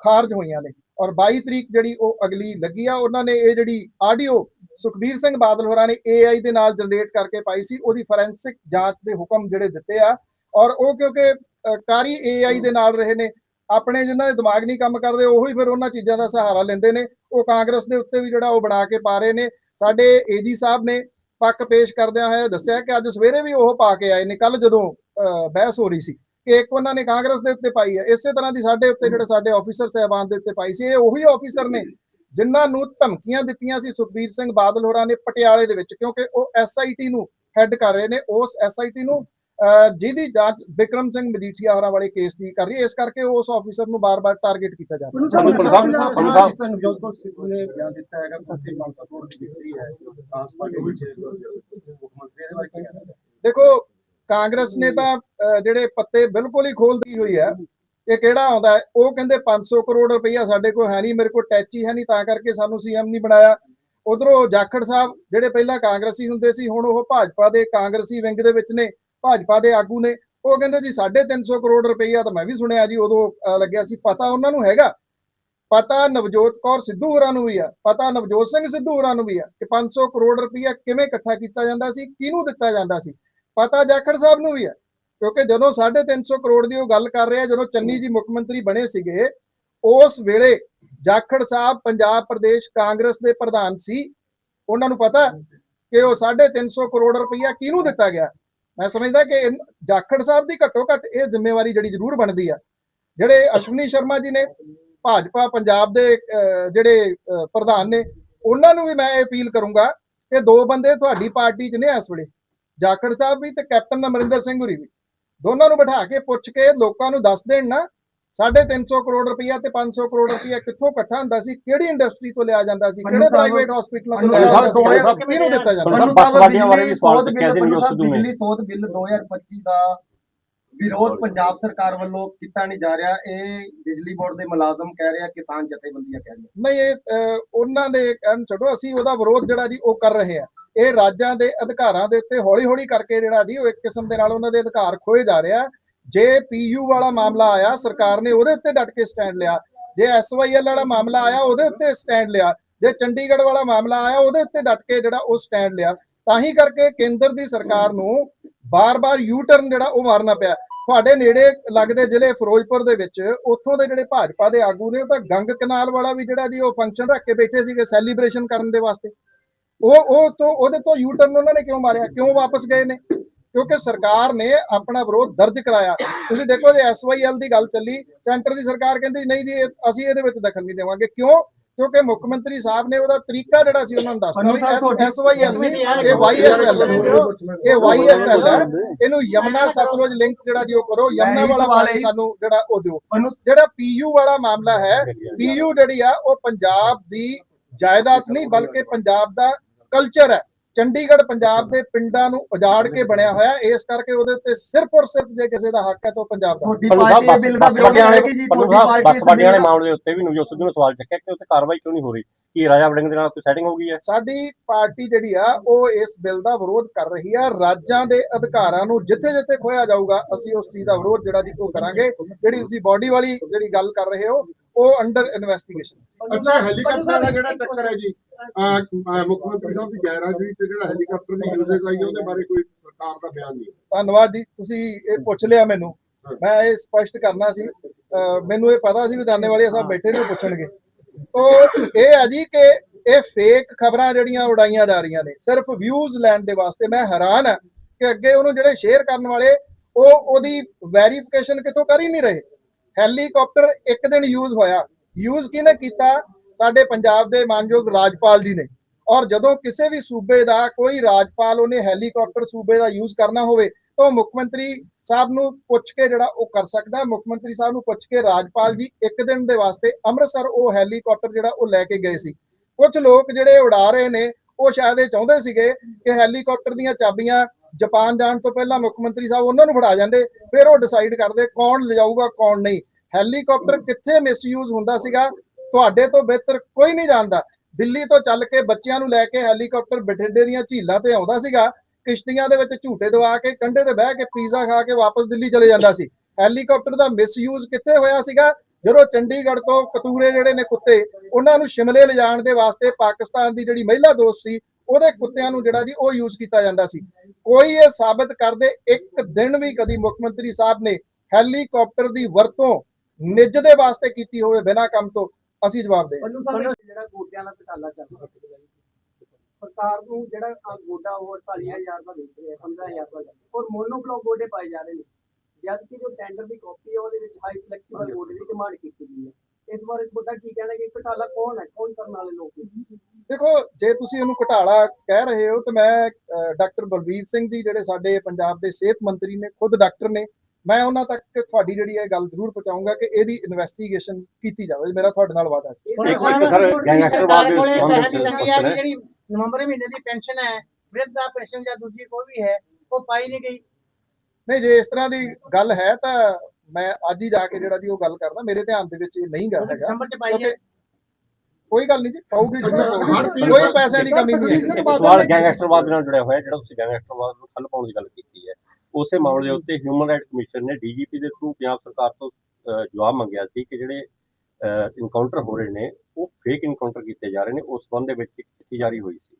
Speaker 1: ਖਾਰਜ ਹੋਈਆਂ ਨੇ। ਔਰ 22 ਤਰੀਕ ਜਿਹੜੀ ਉਹ ਅਗਲੀ ਲੱਗੀ ਆ ਉਹਨਾਂ ਨੇ ਇਹ ਜਿਹੜੀ ਆਡੀਓ ਸੁਖਬੀਰ ਸਿੰਘ ਬਾਦਲ ਹੋਰਾਂ ਨੇ AI ਦੇ ਨਾਲ ਜਨਰੇਟ ਕਰਕੇ ਪਾਈ ਸੀ ਉਹਦੀ ਫੋਰੈਂਸਿਕ ਜਾਂਚ ਦੇ ਹੁਕਮ ਜਿਹੜੇ ਦਿੱਤੇ ਆ। ਔਰ ਉਹ ਕਿਉਂਕਿ ਅ, ਕਾਰੀ AI ਦੇ ਨਾਲ ਰਹੇ ਨੇ ਆਪਣੇ ਜਿਨ੍ਹਾਂ ਦੇ ਦਿਮਾਗ ਨਹੀਂ ਕੰਮ ਕਰਦੇ ਉਹੀ ਫਿਰ ਉਹਨਾਂ ਚੀਜ਼ਾਂ ਦਾ ਸਹਾਰਾ ਲੈਂਦੇ ਨੇ। ਉਹ ਕਾਂਗਰਸ ਦੇ ਉੱਤੇ ਵੀ ਜਿਹੜਾ ਉਹ ਬਣਾ ਕੇ ਪਾ ਰਹੇ ਨੇ। ਸਾਡੇ ਏਡੀ ਸਾਹਿਬ ਨੇ ਪੱਕ ਪੇਸ਼ ਕਰਦਿਆਂ ਹੋਇਆ ਦੱਸਿਆ ਕਿ ਅੱਜ ਸਵੇਰੇ ਵੀ ਉਹ ਪਾ ਕੇ ਆਏ ਨੇ ਕੱਲ ਜਦੋਂ ਅ, ਬਹਿਸ ਹੋ ਰਹੀ ਸੀ। ਕਿ ਇੱਕ ਉਹਨਾਂ ਨੇ ਕਾਂਗਰਸ ਦੇ ਉੱਤੇ ਪਾਈ ਹੈ। ਇਸੇ ਤਰ੍ਹਾਂ ਦੀ ਸਾਡੇ ਉੱਤੇ ਜਿਹੜੇ ਸਾਡੇ ਆਫੀਸਰ ਸਹਿਬਾਨ ਦੇ ਉੱਤੇ ਪਾਈ ਸੀ ਇਹ ਉਹੀ ਆਫੀਸਰ ਨੇ ਜਿਨ੍ਹਾਂ ਨੂੰ ਧਮਕੀਆਂ ਦਿੱਤੀਆਂ ਸੀ ਸੁਖਬੀਰ ਸਿੰਘ ਬਾਦਲ ਹੋਰਾਂ ਨੇ ਪਟਿਆਲੇ ਦੇ ਵਿੱਚ ਕਿਉਂਕਿ ਉਹ ਐਸਆਈਟੀ ਨੂੰ ਹੈੱਡ ਕਰ ਰਹੇ ਨੇ। ਉਸ ਐਸਆਈਟੀ ਨੂੰ ਜਿਹਦੀ ਜਾਂਚ ਵਿਕਰਮ ਸਿੰਘ ਮਜੀਠੀਆ ਹੋਰਾਂ ਵਾਲੇ ਕੇਸ ਦੀ ਕਰ ਰਹੀ ਹੈ। ਇਸ ਕਰਕੇ ਉਸ ਆਫੀਸਰ ਨੂੰ ਬਾਰ-ਬਾਰ ਟਾਰਗੇਟ ਕੀਤਾ ਜਾ ਰਿਹਾ ਹੈ।
Speaker 3: ਪੰਨੂ ਸਾਹਿਬ ਪੰਨੂ ਸਾਹਿਬ ਜਿਸ ਤਰ੍ਹਾਂ ਨਵਜੋਤ ਕੌਰ ਸਿੱਧੂ ਨੇ ਬਿਆਨ ਦਿੱਤਾ ਹੈਗਾ ਤੁਸੀਂ ਮੰਗ ਸਪੋਰਟ ਕੀਤੀ ਹੈ ਟ੍ਰਾਂਸ ਪਾਰਟੀ ਵਿੱਚ ਮੁੱਖ ਮੰਤਰੀ ਦੇ ਬਾਰੇ ਕੀ ਕਹਿਣਾ
Speaker 1: ਦੇਖੋ ਕਾਂਗਰਸ ਨੇ ਤਾਂ ਜਿਹੜੇ ਪੱਤੇ ਬਿਲਕੁਲ ਹੀ ਖੋਲਦੀ ਹੋਈ ਹੈ। ਇਹ ਕਿਹੜਾ ਆਉਂਦਾ ਹੈ? ਉਹ ਕਹਿੰਦੇ 500 ਕਰੋੜ ਰੁਪਈਆ ਸਾਡੇ ਕੋਲ ਹੈ ਨਹੀਂ ਮੇਰੇ ਕੋਲ ਟੈਚ ਹੀ ਹੈ ਨਹੀਂ ਤਾਂ ਕਰਕੇ ਸਾਨੂੰ ਸੀਐਮ ਨਹੀਂ ਬਣਾਇਆ। ਉਧਰੋਂ ਜਾਖੜ ਸਾਹਿਬ ਜਿਹੜੇ ਪਹਿਲਾਂ ਕਾਂਗਰਸੀ ਹੁੰਦੇ ਸੀ ਹੁਣ ਉਹ ਭਾਜਪਾ ਦੇ ਕਾਂਗਰਸੀ ਵਿੰਗ ਦੇ ਵਿੱਚ ਨੇ ਭਾਜਪਾ ਦੇ ਆਗੂ ਨੇ। ਉਹ ਕਹਿੰਦੇ ਜੀ 350 ਕਰੋੜ ਰੁਪਈਆ ਤਾਂ ਮੈਂ ਵੀ ਸੁਣਿਆ ਜੀ ਉਦੋਂ ਲੱਗਿਆ ਸੀ। ਪਤਾ ਉਹਨਾਂ ਨੂੰ ਹੈਗਾ? ਪਤਾ ਨਵਜੋਤ ਕੌਰ ਸਿੱਧੂ ਹੋਰਾਂ ਨੂੰ ਵੀ ਆ। ਪਤਾ ਨਵਜੋਤ ਸਿੰਘ ਸਿੱਧੂ ਹੋਰਾਂ ਨੂੰ ਵੀ ਆ ਕਿ 500 ਕਰੋੜ ਰੁਪਈਆ ਕਿਵੇਂ ਇਕੱਠਾ ਕੀਤਾ ਜਾਂਦਾ ਸੀ ਕਿਹਨੂੰ ਦਿੱਤਾ ਜਾਂਦਾ ਸੀ? ਪਤਾ ਜਾਖੜ ਸਾਹਿਬ ਨੂੰ ਵੀ ਹੈ, ਕਿਉਂਕਿ ਜਦੋਂ 350 ਕਰੋੜ ਦੀ ਉਹ ਗੱਲ ਕਰ ਰਿਹਾ ਜਦੋਂ ਚੰਨੀ ਜੀ ਮੁੱਖ ਮੰਤਰੀ ਬਣੇ ਸੀਗੇ, ਉਸ ਵੇਲੇ ਜਾਖੜ ਸਾਹਿਬ ਪੰਜਾਬ ਪ੍ਰਦੇਸ਼ ਕਾਂਗਰਸ ਦੇ ਪ੍ਰਧਾਨ ਸੀ। ਉਹਨਾਂ ਨੂੰ ਪਤਾ ਕਿ ਉਹ 350 ਕਰੋੜ ਰੁਪਈਆ ਕਿਹਨੂੰ ਦਿੱਤਾ ਗਿਆ? ਮੈਂ ਸਮਝਦਾ ਕਿ ਇਨ- ਜਾਖੜ ਸਾਹਿਬ ਦੀ ਘੱਟੋ ਘੱਟ ਇਹ ਜ਼ਿੰਮੇਵਾਰੀ ਜਿਹੜੀ ਜ਼ਰੂਰ ਬਣਦੀ ਆ। ਜਿਹੜੇ ਅਸ਼ਵਨੀ ਸ਼ਰਮਾ ਜੀ ਨੇ, ਭਾਜਪਾ ਪੰਜਾਬ ਦੇ ਜਿਹੜੇ ਪ੍ਰਧਾਨ ਨੇ, ਉਹਨਾਂ ਨੂੰ ਵੀ ਮੈਂ ਇਹ ਅਪੀਲ ਕਰੂੰਗਾ ਕਿ ਦੋ ਬੰਦੇ ਤੁਹਾਡੀ ਪਾਰਟੀ 'ਚ ਨੇ ਇਸ ਵੇਲੇ। ਜਾਖੜ ਸਾਹਿਬ ਵੀ ਤੇ ਕੈਪਟਨ ਅਮਰਿੰਦਰ ਸਿੰਘ ਹੁਰੀ ਵੀ। ਦੋਨਾਂ ਨੂੰ ਬਿਠਾ ਕੇ ਪੁੱਛ ਕੇ ਲੋਕਾਂ ਨੂੰ ਦੱਸ ਦੇਣ ਨਾ 350 ਕਰੋੜ ਰੁਪਈਆ ਤੇ 500 ਕਰੋੜ ਰੁਪਈਆ ਕਿੱਥੋਂ ਇਕੱਠਾ ਹੁੰਦਾ ਸੀ ਕਿਹੜੀ ਇੰਡਸਟਰੀ ਤੋਂ ਲਿਆ ਜਾਂਦਾ ਸੀ ਕਿਹੜੇ ਪ੍ਰਾਈਵੇਟ ਹਸਪੀਟਲਾਂ ਤੋਂ ਲਿਆ ਜਾਂਦਾ ਸੀ ਕਿਹਨੂੰ ਦਿੱਤਾ ਜਾਂਦਾ ਸੀ?
Speaker 5: ਬੱਸ ਵਾਲਿਆਂ ਬਾਰੇ ਵੀ ਸਵਾਲ ਚੁੱਕਿਆ ਸੀ ਸਿੱਧੂ ਨੇ।
Speaker 3: ਬਿਜਲੀ ਸੋਧ ਬਿੱਲ 2025 ਦਾ ਵਿਰੋਧ ਪੰਜਾਬ ਸਰਕਾਰ ਵੱਲੋਂ ਕੀਤਾ ਨਹੀਂ ਜਾ ਰਿਹਾ। ਇਹ ਬਿਜਲੀ ਬੋਰਡ ਦੇ ਮੁਲਾਜ਼ਮ ਕਹਿ ਰਿਹਾ ਕਿਸਾਨ ਜਥੇਬੰਦੀਆਂ ਕਹਿ ਰਹੀਆਂ।
Speaker 1: ਨਹੀਂ ਇਹ ਉਹਨਾਂ ਦੇ ਕਹਿਣ ਛੱਡੋ ਅਸੀਂ ਉਹਦਾ ਵਿਰੋਧ ਜਿਹੜਾ ਜੀ ਉਹ ਕਰ ਰਹੇ ਆ। ਇਹ ਰਾਜਾਂ ਦੇ ਅਧਿਕਾਰਾਂ ਦੇ ਉੱਤੇ ਹੌਲੀ ਹੌਲੀ ਕਰਕੇ ਜਿਹੜਾ ਜੀ, ਉਹ ਇੱਕ ਕਿਸਮ ਦੇ ਨਾਲ ਉਹਨਾਂ ਦੇ ਅਧਿਕਾਰ ਖੋਏ ਜਾ ਰਿਹਾ ਜੇ ਪੀਯੂ ਵਾਲਾ ਮਾਮਲਾ ਆਇਆ, ਸਰਕਾਰ ਨੇ ਉਹਦੇ ਉੱਤੇ ਡਟ ਕੇ ਸਟੈਂਡ ਲਿਆ। ਜੇ ਐਸਵਾਈਐਲ ਵਾਲਾ ਮਾਮਲਾ ਆਇਆ, ਉਹਦੇ ਉੱਤੇ ਸਟੈਂਡ ਲਿਆ। ਜੇ ਚੰਡੀਗੜ੍ਹ ਵਾਲਾ ਮਾਮਲਾ ਆਇਆ, ਉਹਦੇ ਉੱਤੇ ਡਟ ਕੇ ਜਿਹੜਾ ਉਹ ਸਟੈਂਡ ਲਿਆ। ਤਾਂ ਹੀ ਕਰਕੇ ਕੇਂਦਰ ਦੀ ਸਰਕਾਰ ਨੂੰ ਬਾਰ-ਬਾਰ ਯੂ ਟਰਨ ਜਿਹੜਾ ਉਹ ਮਾਰਨਾ ਪਿਆ। ਤੁਹਾਡੇ ਨੇੜੇ ਲੱਗਦੇ ਜ਼ਿਲ੍ਹੇ ਫਿਰੋਜ਼ਪੁਰ ਦੇ ਵਿੱਚ, ਉੱਥੋਂ ਦੇ ਜਿਹੜੇ ਭਾਜਪਾ ਦੇ ਆਗੂ ਨੇ, ਉਹ ਤਾਂ ਗੰਗ ਕਨਾਲ ਵਾਲਾ ਵੀ ਜਿਹੜਾ ਜੀ, ਉਹ ਫੰਕਸ਼ਨ ਰੱਖ ਕੇ ਬੈਠੇ ਸੀਗੇ ਸੈਲੀਬ੍ਰੇਸ਼ਨ ਕਰਨ ਦੇ ਵਾਸਤੇ। ਉਹ ਉਹ ਤੋਂ ਉਹਦੇ ਤੋਂ ਯੂ ਟਰਨ ਉਹਨਾਂ ਨੇ ਕਿਉਂ ਮਾਰਿਆ? ਕਿਉਂ ਵਾਪਸ ਗਏ ਨੇ? ਕਿਉਂਕਿ ਸਰਕਾਰ ਨੇ ਆਪਣਾ ਵਿਰੋਧ ਦਰਜ ਕਰਾਇਆ। ਤੁਸੀਂ ਦੇਖੋ ਜੇ ਐਸਵਾਈਐਲ ਦੀ ਗੱਲ ਚੱਲੀ ਸੈਂਟਰ ਦੀ ਸਰਕਾਰ ਕਹਿੰਦੀ ਨਹੀਂ ਜੀ ਅਸੀਂ ਇਹਦੇ ਵਿੱਚ ਦਖਲ ਨਹੀਂ ਦੇਵਾਂਗੇ। ਕਿਉਂ? ਕਿਉਂਕਿ ਮੁੱਖ ਮੰਤਰੀ ਸਾਹਿਬ ਨੇ ਉਹਦਾ ਤਰੀਕਾ ਜਿਹੜਾ ਸੀ ਉਹਨਾਂ ਨੂੰ ਦੱਸਤਾ
Speaker 3: ਤੁਹਾਡੀ-
Speaker 1: ਐਸਵਾਈਐਲ ਨਹੀਂ ਇਹ ਵਾਈਐਸਐਲ ਇਹ ਵਾਈਐਸਐਲ ਹੈ। ਇਹਨੂੰ ਯਮਨਾ ਸਤਲੁਜ ਲਿੰਕ ਜਿਹੜਾ ਜੀ ਉਹ ਕਰੋ ਯਮਨਾ ਵਾਲਾ
Speaker 3: ਵਾਲੇ
Speaker 1: ਪਾਣੀ ਸਾਨੂੰ ਜਿਹੜਾ ਉਹ ਦਿਓ। ਜਿਹੜਾ ਪੀਯੂ ਵਾਲਾ ਮਾਮਲਾ ਹੈ ਪੀਯੂ ਜਿਹੜੀ ਆ ਉਹ ਪੰਜਾਬ ਦੀ ਜਾਇਦਾਦ ਨਹੀਂ ਬਲਕਿ ਪੰਜਾਬ ਦਾ ਕਲਚਰ ਹੈ। ਚੰਡੀਗੜ੍ਹ ਪੰਜਾਬ ਦੇ ਪਿੰਡਾਂ ਨੂੰ ਉਜਾੜ ਕੇ ਬਣਿਆ ਹੋਇਆ ਇਸ ਕਰਕੇ ਉਹਦੇ ਉੱਤੇ ਸਿਰਫ ਔਰ ਸਿਰਫ ਜੇ ਕਿਸੇ ਦਾ ਹੱਕ ਹੈ ਤਾਂ ਪੰਜਾਬ ਦਾ
Speaker 5: ਬੱਸ
Speaker 3: ਇਹ ਬਿੱਲ ਦਾ
Speaker 5: ਬੱਸ
Speaker 3: ਵਿਰੋਧ
Speaker 5: ਵਾਲਿਆਂ ਮਾਮਲੇ ਉੱਤੇ ਵੀ ਨਵਜੋਤ ਸਿੱਧੂ ਨੇ ਸਵਾਲ ਚੱਕਿਆ ਕਿ ਉੱਤੇ ਕਾਰਵਾਈ ਕਿਉਂ ਨਹੀਂ ਹੋ ਰਹੀ? ਕੀ ਰਾਜਾ ਵੜਿੰਗ ਦੇ ਨਾਲ ਕੋਈ ਸੈਟਿੰਗ ਹੋ ਗਈ ਹੈ
Speaker 1: ਸਾਡੀ ਪਾਰਟੀ ਜਿਹੜੀ ਆ ਉਹ ਇਸ ਬਿੱਲ ਦਾ ਵਿਰੋਧ ਕਰ ਰਹੀ ਆ। ਰਾਜਾਂ ਦੇ ਅਧਿਕਾਰਾਂ ਨੂੰ ਜਿੱਥੇ ਜਿੱਥੇ ਖੋਇਆ ਜਾਊਗਾ ਅਸੀਂ ਉਸ ਚੀਜ਼ ਦਾ ਵਿਰੋਧ ਜਿਹੜਾ ਜੀ ਉਹ ਕਰਾਂਗੇ। ਜਿਹੜੀ ਤੁਸੀਂ ਬਾਡੀ ਵਾਲੀ ਜਿਹੜੀ ਗੱਲ ਕਰ ਰਹੇ ਹੋ ਉਹ ਅੰਡਰ ਇਨਵੈਸਟੀਗੇਸ਼ਨ
Speaker 4: ਅੱਛਾ ਹੈਲੀਕਾਪਟਰ ਦਾ ਜਿਹੜਾ ਚੱਕਰ ਹੈ ਜੀ। ਮੁੱਖ ਮੰਤਰੀ ਸਾਹਿਬ ਦੀ ਗੈਰਹਾਜ਼ਰੀ ਤੇ ਜਿਹੜਾ ਹੈਲੀਕਾਪਟਰ ਦੀ ਯੂਜ਼ੇਜ ਆਈ ਉਹਦੇ ਬਾਰੇ ਕੋਈ ਸਰਕਾਰ ਦਾ ਬਿਆਨ ਨਹੀਂ।
Speaker 1: ਧੰਨਵਾਦ ਜੀ ਤੁਸੀਂ ਇਹ ਪੁੱਛ ਲਿਆ ਮੈਨੂੰ। ਮੈਂ ਇਹ ਸਪਸ਼ਟ ਕਰਨਾ ਸੀ। ਮੈਨੂੰ ਇਹ ਪਤਾ ਸੀ ਵੀ ਦਾਨੇ ਵਾਲੇ ਸਾਹਿਬ ਬੈਠੇ ਨੇ ਪੁੱਛਣਗੇ। ਤੋ ਇਹ ਹੈ ਜੀ ਕਿ ਇਹ ਫੇਕ ਖਬਰਾਂ ਜਿਹੜੀਆਂ ਉਡਾਈਆਂ ਜਾ ਰਹੀਆਂ ਨੇ ਸਿਰਫ ਵਿਊਜ਼ ਲੈਣ ਦੇ ਵਾਸਤੇ ਮੈਂ ਹੈਰਾਨ ਹਾਂ ਕਿ ਅੱਗੇ ਉਹਨੂੰ ਜਿਹੜੇ ਸ਼ੇਅਰ ਕਰਨ ਵਾਲੇ ਉਹ ਉਹਦੀ ਵੈਰੀਫਿਕੇਸ਼ਨ ਕਿਤੋਂ ਕਰ ਹੀ ਨਹੀਂ ਰਹੇ। ਹੈਲੀਕਾਪਟਰ ਇੱਕ ਦਿਨ ਯੂਜ਼ ਹੋਇਆ। ਯੂਜ਼ ਕਿਹਨੇ ਕੀਤਾ? ਸਾਡੇ ਪੰਜਾਬ ਦੇ ਮਾਨਯੋਗ ਰਾਜਪਾਲ ਜੀ ਨੇ। ਔਰ ਜਦੋਂ ਕਿਸੇ ਵੀ ਸੂਬੇ ਦਾ ਕੋਈ ਰਾਜਪਾਲ ਉਹਨੇ ਹੈਲੀਕਾਪਟਰ ਸੂਬੇ ਦਾ ਯੂਜ਼ ਕਰਨਾ ਹੋਵੇ, ਤਾਂ ਉਹ ਮੁੱਖ ਮੰਤਰੀ ਸਾਹਿਬ ਨੂੰ ਪੁੱਛ ਕੇ ਜਿਹੜਾ ਉਹ ਕਰ ਸਕਦਾ। ਮੁੱਖ ਮੰਤਰੀ ਸਾਹਿਬ ਨੂੰ ਪੁੱਛ ਕੇ ਰਾਜਪਾਲ ਜੀ ਇੱਕ ਦਿਨ ਦੇ ਵਾਸਤੇ ਅੰਮ੍ਰਿਤਸਰ ਉਹ ਹੈਲੀਕਾਪਟਰ ਜਿਹੜਾ ਉਹ ਲੈ ਕੇ ਗਏ ਸੀ। ਕੁਝ ਲੋਕ ਜਿਹੜੇ ਉਡਾ ਰਹੇ ਨੇ, ਉਹ ਸ਼ਾਇਦ ਇਹ ਚਾਹੁੰਦੇ ਸੀਗੇ ਕਿ ਹੈਲੀਕਾਪਟਰ ਦੀਆਂ ਚਾਬੀਆਂ ਜਾਪਾਨ ਜਾਣ ਤੋਂ ਪਹਿਲਾਂ ਮੁੱਖ ਮੰਤਰੀ ਸਾਹਿਬ ਉਹਨਾਂ ਨੂੰ ਫੜਾ ਜਾਂਦੇ, ਫਿਰ ਉਹ ਡਿਸਾਈਡ ਕਰਦੇ ਕੌਣ ਲਿਜਾਊਗਾ, ਕੌਣ ਨਹੀਂ। ਹੈਲੀਕਾਪਟਰ ਕਿੱਥੇ ਮਿਸਯੂਜ਼ ਹੁੰਦਾ ਸੀਗਾ, ਤੁਹਾਡੇ ਤੋਂ ਬਿਹਤਰ ਕੋਈ ਨਹੀਂ ਜਾਣਦਾ। ਦਿੱਲੀ ਤੋਂ ਚੱਲ ਕੇ ਬੱਚਿਆਂ ਨੂੰ ਲੈ ਕੇ ਹੈਲੀਕਾਪਟਰ ਬਠਿੰਡੇ ਦੀਆਂ ਝੀਲਾਂ ਤੇ ਆਉਂਦਾ ਸੀਗਾ, ਕਿਸ਼ਤੀਆਂ ਦੇ ਵਿੱਚ ਝੂਟੇ ਦਵਾ ਕੇ, ਕੰਢੇ ਤੇ ਬਹਿ ਕੇ ਪੀਜ਼ਾ ਖਾ ਕੇ ਵਾਪਸ ਦਿੱਲੀ ਚਲੇ ਜਾਂਦਾ ਸੀ। ਹੈਲੀਕਾਪਟਰ ਦਾ ਮਿਸਯੂਜ਼ ਕਿੱਥੇ ਹੋਇਆ ਸੀਗਾ? ਜਦੋਂ ਚੰਡੀਗੜ੍ਹ ਤੋਂ ਕਤੂਰੇ ਜਿਹੜੇ ਨੇ ਕੁੱਤੇ, ਉਹਨਾਂ ਨੂੰ ਸ਼ਿਮਲੇ ਲਿਜਾਣ ਦੇ ਵਾਸਤੇ ਪਾਕਿਸਤਾਨ ਦੀ ਜਿਹੜੀ ਮਹਿਲਾ ਦੋਸਤ ਸੀ ਉਹਦੇ ਕੁੱਤਿਆਂ ਨੂੰ ਜਿਹੜਾ ਜੀ ਉਹ ਯੂਜ਼ ਕੀਤਾ ਜਾਂਦਾ ਸੀ। ਕੋਈ ਇਹ ਸਾਬਤ ਕਰਦੇ ਇੱਕ ਦਿਨ ਵੀ ਕਦੀ ਮੁੱਖ ਮੰਤਰੀ ਸਾਹਿਬ ਨੇ ਹੈਲੀਕਾਪਟਰ ਦੀ ਵਰਤੋਂ ਨਿੱਜ ਦੇ ਵਾਸਤੇ ਕੀਤੀ ਹੋਵੇ ਬਿਨਾਂ ਕੰਮ ਤੋਂ ਅਸੀਂ ਜਵਾਬ ਦੇ
Speaker 6: ਜਿਹੜਾ ਗੋਡਿਆਂ ਦਾ ਘਟਾਲਾ ਚੱਲ ਰਿਹਾ ਹੈ ਸਰਕਾਰ ਨੂੰ ਜਿਹੜਾ ਗੋਡਾ ਉਹ 48000 ਦਾ ਵੇਚ ਰਿਹਾ 15000 ਦਾ। ਔਰ ਮੋਨੋਬਲੌਕ ਗੋਡੇ ਪਾਏ ਜਾ ਰਹੇ ਨੇ। ਜਦ ਕਿ ਜੋ ਟੈਂਡਰ ਦੀ ਕਾਪੀ ਹੈ ਉਹਦੇ ਵਿੱਚ ਹਾਈ ਫਲੈਕਸੀਬਲ ਗੋਡੇ ਦੀ ਡਿਮਾਂਡ ਕੀਤੀ ਗਈ ਹੈ। ਇਸ ਬਾਰੇ ਤੁਹਾਡਾ ਕੀ ਕਹਿਣਾ ਹੈ ਕਿ ਘਟਾਲਾ ਕੌਣ ਹੈ? ਕੌਣ ਕਰਨ ਵਾਲੇ ਲੋਕ ਨੇ?
Speaker 1: ਦੇਖੋ ਜੇ ਤੁਸੀਂ ਇਹਨੂੰ ਘਟਾਲਾ ਕਹਿ ਰਹੇ ਹੋ ਤਾਂ ਮੈਂ ਡਾਕਟਰ ਬਲਵੀਰ ਸਿੰਘ ਜੀ ਜਿਹੜੇ ਸਾਡੇ ਪੰਜਾਬ ਦੇ ਸਿਹਤ ਮੰਤਰੀ ਨੇ ਖੁਦ ਡਾਕਟਰ ਨੇ ਮੈਂ ਉਹਨਾਂ ਤੱਕ ਤੁਹਾਡੀ ਜਿਹੜੀ ਇਹ ਗੱਲ ਜ਼ਰੂਰ ਪਹੁੰਚਾਊਂਗਾ ਕਿ ਇਹਦੀ ਇਨਵੈਸਟੀਗੇਸ਼ਨ ਕੀਤੀ ਜਾਵੇ। ਮੇਰਾ ਤੁਹਾਡੇ ਨਾਲ ਵਾਅਦਾ ਹੈ।
Speaker 5: ਇੱਕ ਸਰ ਗੈਂਗਸਟਰਵਾਦ ਦੇ
Speaker 7: ਜਿਹੜੀ ਨਵੰਬਰ ਮਹੀਨੇ ਦੀ ਪੈਨਸ਼ਨ ਹੈ ਵਿਰਧਾ ਪੈਨਸ਼ਨ ਜਾਂ ਦੂਜੀ ਕੋਈ ਵੀ ਹੈ ਉਹ ਪਾਈ ਨਹੀਂ ਗਈ।
Speaker 1: ਨਹੀਂ ਜੇ ਇਸ ਤਰ੍ਹਾਂ ਦੀ ਗੱਲ ਹੈ ਤਾਂ ਮੈਂ ਅੱਜ ਹੀ ਜਾ ਕੇ ਜਿਹੜਾ ਜੀ ਉਹ ਗੱਲ ਕਰਦਾ ਮੇਰੇ ਧਿਆਨ ਦੇ ਵਿੱਚ ਇਹ ਨਹੀਂ ਗਾ
Speaker 7: ਉਹਦੀ
Speaker 1: ਹੈਗਾ।
Speaker 7: ਦਸੰਬਰ ਚ ਪਾਈ ਹੈ।
Speaker 1: ਕਿਉਂਕਿ ਕੋਈ ਗੱਲ ਨਹੀਂ ਜੀ ਪਾਉਗੀ ਜ਼ਰੂਰ ਕੋਈ ਪੈਸਿਆਂ ਦੀ ਕਮੀ ਨਹੀਂ ਹੈ।
Speaker 5: ਸਵਾਲ ਗੈਂਗਸਟਰਵਾਦ ਦੇ ਨਾਲ ਜੁੜਿਆ ਹੋਇਆ ਜਿਹੜਾ ਤੁਸੀਂ ਗੈਂਗਸਟਰਵਾਦ ਨੂੰ ਠੱਲ ਪਾਉਣ ਦੀ ਗੱਲ ਕੀਤੀ ਹੈ। ਉਸੇ ਮਾਮਲੇ ਦੇ ਉੱਤੇ ਹਿਊਮਨ ਰਾਈਟ ਕਮਿਸ਼ਨ ਨੇ ਡੀਜੀਪੀ ਦੇ ਥਰੂ ਪੰਜਾਬ ਸਰਕਾਰ ਤੋਂ ਜਵਾਬ ਮੰਗਿਆ ਸੀ ਕਿ ਜਿਹੜੇ ਇਨਕਾਊਂਟਰ ਹੋ ਰਹੇ ਨੇ ਉਹ ਫੇਕ ਇਨਕਾਊਂਟਰ ਕੀਤੇ ਜਾ ਰਹੇ ਨੇ। ਉਸ ਸੰਬੰਧ ਦੇ ਵਿੱਚ ਇੱਕ ਚਿੱਠੀ ਜਾਰੀ ਹੋਈ ਸੀ।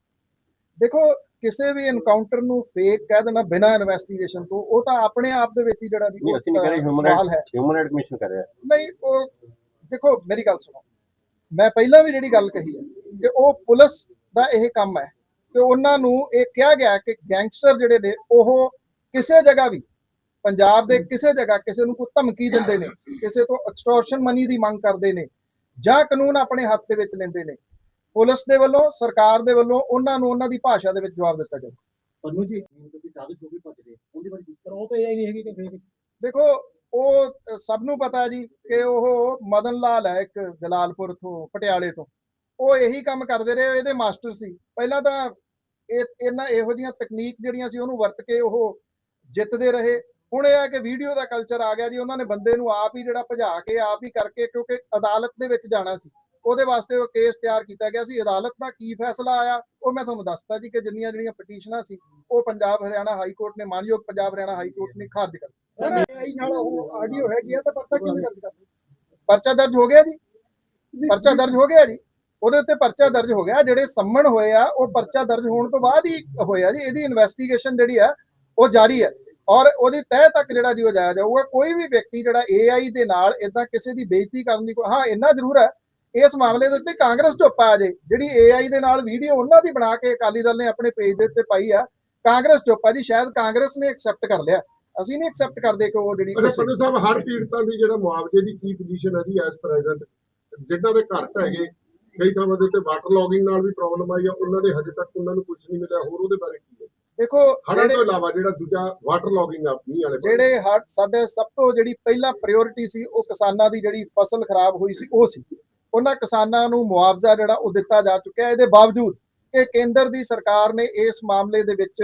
Speaker 1: ਦੇਖੋ ਕਿਸੇ ਵੀ ਐਨਕਾਊਂਟਰ ਨੂੰ ਫੇਕ ਕਹਿ ਦੇਣਾ ਬਿਨਾਂ ਇਨਵੈਸਟੀਗੇਸ਼ਨ ਤੋਂ ਉਹ ਤਾਂ ਆਪਣੇ ਆਪ ਦੇ ਵਿੱਚ ਹੀ ਜਿਹੜਾ
Speaker 5: ਹਿਊਮਨ
Speaker 1: ਸਵਾਲ ਹੈ।
Speaker 5: ਰਾਈਟ ਹਿਊਮਨ ਰਾਈਟ ਕਮਿਸ਼ਨ ਕਰ ਰਿਹਾ।
Speaker 1: ਨਹੀਂ ਉਹ ਦੇਖੋ ਮੇਰੀ ਗੱਲ ਸੁਣੋ। ਮੈਂ ਪਹਿਲਾਂ ਵੀ ਜਿਹੜੀ ਗੱਲ ਕਹੀ ਹੈ ਕਿ ਉਹ ਪੁਲਿਸ ਦਾ ਇਹ ਕੰਮ ਹੈ ਕਿ ਉਹਨਾਂ ਨੂੰ ਇਹ ਕਿਹਾ ਗਿਆ ਕਿ ਗੈਂਗਸਟਰ ਜਿਹੜੇ ਨੇ ਉਹ ਕਿਸੇ ਜਗ੍ਹਾ ਵੀ ਪੰਜਾਬ ਦੇ ਕਿਸੇ ਜਗ੍ਹਾ ਕਿਸੇ ਨੂੰ ਕੋਈ ਧਮਕੀ ਦਿੰਦੇ ਨੇ ਕਿਸੇ ਤੋਂ ਐਕਸਟੋਰਸ਼ਨ ਮਨੀ ਦੀ ਮੰਗ ਕਰਦੇ ਨੇ ਜਾਂ ਕਾਨੂੰਨ ਆਪਣੇ ਹੱਥ ਦੇ ਵਿੱਚ ਲੈਂਦੇ ਨੇ ਪੁਲਿਸ ਦੇ ਵੱਲੋਂ ਸਰਕਾਰ ਦੇ ਵੱਲੋਂ ਉਹਨਾਂ ਨੂੰ ਉਹਨਾਂ ਦੀ ਭਾਸ਼ਾ ਦੇ ਵਿੱਚ ਜਵਾਬ ਦਿੱਤਾ ਜਾਵੇ।
Speaker 8: ਤੁਹਾਨੂੰ ਜੀ ਤੁਸੀਂ ਕਾਗਜ਼ ਜੋ ਵੀ ਭੱਜਦੇ ਉਹਦੇ ਬਾਰੇ ਕਿਸ ਤਰ੍ਹਾਂ ਉਹ ਤਾਂ ਇਹ ਨਹੀਂ ਹੈਗੀ ਕਿ ਫਿਰ
Speaker 1: ਦੇਖੋ ਉਹ ਸਭ ਨੂੰ ਪਤਾ ਜੀ ਕਿ ਉਹ ਮਦਨ ਲਾਲ ਹੈ ਇੱਕ ਜਲਾਲਪੁਰ ਤੋਂ, ਪਟਿਆਲੇ ਤੋਂ। ਉਹ ਇਹੀ ਕੰਮ ਕਰਦੇ ਰਹੇ, ਇਹਦੇ ਮਾਸਟਰ ਸੀ। ਪਹਿਲਾਂ ਤਾਂ ਇਹ, ਇਹਨਾਂ ਇਹੋ ਜਿਹੀਆਂ ਤਕਨੀਕ ਜਿਹੜੀਆਂ ਸੀ, ਉਹਨੂੰ ਵਰਤ ਕੇ ਉਹ ਜਿੱਤਦੇ ਰਹੇ। ਹੁਣ ਇਹ ਆ ਕਿ ਵੀਡੀਓ ਦਾ ਕਲਚਰ ਆ ਗਿਆ ਜੀ, ਉਹਨਾਂ ਨੇ ਬੰਦੇ ਨੂੰ ਆਪ ਹੀ ਜਿਹੜਾ ਭਜਾ ਕੇ, ਆਪ ਹੀ ਕਰਕੇ ਕਿਉਂਕਿ ਅਦਾਲਤ ਦੇ ਵਿੱਚ ਜਾਣਾ ਸੀ। ਉਹਦੇ ਵਾਸਤੇ ਉਹ ਕੇਸ ਤਿਆਰ ਕੀਤਾ ਗਿਆ ਸੀ। ਅਦਾਲਤ ਦਾ ਕੀ ਫੈਸਲਾ ਆਇਆ, ਉਹ ਮੈਂ ਤੁਹਾਨੂੰ ਦੱਸਤਾ ਜੀ ਕਿ ਜਿੰਨੀਆਂ ਜਿਹੜੀਆਂ ਪਟੀਸ਼ਨਾਂ ਸੀ, ਉਹ ਪੰਜਾਬ ਹਰਿਆਣਾ ਹਾਈ ਕੋਰਟ ਨੇ ਮਾਨਯੋਗ ਪੰਜਾਬ ਹਰਿਆਣਾ ਹਾਈ ਕੋਰਟ ਨੇ ਖਾਰਜ ਕਰ
Speaker 7: ਸਰ ਇਹ ਨਾਲ ਉਹ ਆਡੀਓ ਹੈਗੀ ਆ ਤਾਂ ਪਰਚਾ ਕਿਵੇਂ ਦਰਜ ਕਰਦੇ?
Speaker 1: ਪਰਚਾ ਦਰਜ ਹੋ ਗਿਆ ਜੀ। ਪਰਚਾ ਦਰਜ ਹੋ ਗਿਆ ਜੀ। ਉਹਦੇ ਉੱਤੇ ਪਰਚਾ ਦਰਜ ਹੋ ਗਿਆ। ਜਿਹੜੇ ਸੰਮਣ ਹੋਏ ਆ ਉਹ ਪਰਚਾ ਦਰਜ ਹੋਣ ਤੋਂ ਬਾਅਦ ਹੀ ਹੋਇਆ ਜੀ। ਇਹਦੀ ਇਨਵੈਸਟੀਗੇਸ਼ਨ ਜਿਹੜੀ ਆ ਉਹ ਜਾਰੀ ਹੈ ਔਰ ਉਹਦੀ ਤਹਿ ਤੱਕ ਜਿਹੜਾ ਜੀ ਉਹ ਜਾਇਆ ਜਾਊਗਾ। ਕੋਈ ਵੀ ਵਿਅਕਤੀ ਜਿਹੜਾ AI ਦੇ ਨਾਲ ਇਦਾਂ ਕਿਸੇ ਦੀ ਬੇਇੱਜ਼ਤੀ ਕਰਨ ਦੀ ਹਾਂ ਇੰਨਾ ਜ਼ਰੂਰ ਹੈ ਇਸ ਮਾਮਲੇ ਦੇ ਉੱਤੇ ਕਾਂਗਰਸ ਚੁੱਪ ਆ ਜੇ। ਜਿਹੜੀ AI ਦੇ ਨਾਲ ਵੀਡੀਓ ਉਹਨਾਂ ਦੀ ਬਣਾ ਕੇ ਅਕਾਲੀ ਦਲ ਨੇ ਆਪਣੇ ਪੇਜ ਦੇ ਉੱਤੇ ਪਾਈ ਆ। ਕਾਂਗਰਸ ਚੁੱਪ ਆ ਜੀ। ਸ਼ਾਇਦ ਕਾਂਗਰਸ ਨੇ ਐਕਸੈਪਟ ਕਰ ਲਿਆ। ਅਸੀਂ ਨਹੀਂ ਐਕਸੈਪਟ ਕਰਦੇ ਕਿ ਉਹ ਜਿਹੜੀ
Speaker 4: ਅਰੇ ਸਾਹਿਬ ਹਰ ਪੀੜਤਾਂ ਦੀ ਜਿਹੜਾ ਮੁਆਵਜ਼ੇ ਦੀ ਕੀ ਪੋਜੀਸ਼ਨ ਹੈ ਜੀ ਐਸ ਪ੍ਰੈਜ਼ੈਂਟ ਜਿਨ੍ਹਾਂ ਦੇ ਘਰ ਢਹਿ ਗਏ ਕਈ ਥਾਵਾਂ ਦੇ ਉੱਤੇ ਵਾਟਰ ਲੌਗਿੰਗ ਨਾਲ ਵੀ ਪ੍ਰੋਬਲਮ ਆਈ ਆ ਉਹਨਾਂ ਦੇ ਹਜੇ ਤੱਕ ਉਹਨਾਂ ਨੂੰ ਕੁਝ ਨਹੀਂ ਮਿਲਿਆ ਹੋਰ ਉਹਦੇ ਬਾਰੇ ਕੀ ਹੈ
Speaker 1: ਦੇਖੋ
Speaker 4: ਹੜ੍ਹਾਂ ਤੋਂ ਇਲਾਵਾ ਜਿਹੜਾ ਦੂਜਾ ਵਾਟਰ ਲੌਗਿੰਗ ਆ ਮੀਂਹ ਵਾਲੇ।
Speaker 1: ਜਿਹੜੇ ਹੜ ਸਾਡੇ ਸਭ ਤੋਂ ਜਿਹੜੀ ਪਹਿਲਾਂ ਪ੍ਰਾਇੋਰਟੀ ਸੀ ਉਹ ਕਿਸਾਨਾਂ ਦੀ ਜਿਹੜੀ ਫਸਲ ਖਰਾਬ ਹੋਈ ਸੀ ਉਹ ਸੀ ਉਹਨਾਂ ਕਿਸਾਨਾਂ ਨੂੰ ਮੁਆਵਜ਼ਾ ਜਿਹੜਾ ਉਹ ਦਿੱਤਾ ਜਾ ਚੁੱਕਿਆ। ਇਹਦੇ ਬਾਵਜੂਦ ਕਿ ਕੇਂਦਰ ਦੀ ਸਰਕਾਰ ਨੇ ਇਸ ਮਾਮਲੇ ਦੇ ਵਿੱਚ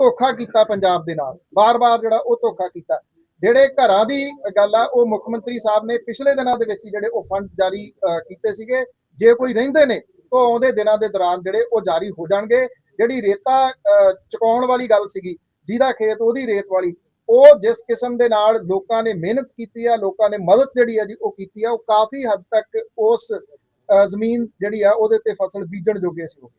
Speaker 1: ਧੋਖਾ ਕੀਤਾ ਪੰਜਾਬ ਦੇ ਨਾਲ। ਬਾਰ-ਬਾਰ ਜਿਹੜਾ ਉਹ ਧੋਖਾ ਕੀਤਾ। ਜਿਹੜੇ ਘਰਾਂ ਦੀ ਗੱਲ ਆ, ਉਹ ਮੁੱਖ ਮੰਤਰੀ ਸਾਹਿਬ ਨੇ ਪਿਛਲੇ ਦਿਨਾਂ ਦੇ ਵਿੱਚ ਹੀ ਜਿਹੜੇ ਉਹ ਫੰਡਸ ਜਾਰੀ ਕੀਤੇ ਸੀਗੇ, ਜੇ ਕੋਈ ਰਹਿੰਦੇ ਨੇ, ਤਾਂ ਆਉਂਦੇ ਦਿਨਾਂ ਦੇ ਦੌਰਾਨ ਜਿਹੜੇ ਉਹ ਜਾਰੀ ਹੋ ਜਾਣਗੇ। ਜਿਹੜੀ ਰੇਤਾ ਚੁਕਾਉਣ ਵਾਲੀ ਗੱਲ ਸੀਗੀ, ਜਿਹਦਾ ਖੇਤ ਉਹਦੀ ਰੇਤ ਵਾਲੀ, ਉਹ ਜਿਸ ਕਿਸਮ ਦੇ ਨਾਲ ਲੋਕਾਂ ਨੇ ਮਿਹਨਤ ਕੀਤੀ ਆ, ਲੋਕਾਂ ਨੇ ਮਦਦ ਜਿਹੜੀ ਆ ਜੀ ਉਹ ਕੀਤੀ ਆ, ਉਹ ਕਾਫੀ ਹੱਦ ਤੱਕ ਉਸ ਜ਼ਮੀਨ ਜਿਹੜੀ ਆ ਉਹਦੇ ਤੇ ਫਸਲ ਬੀਜਣ ਜੋਗੇ ਸੀ ਉਹ।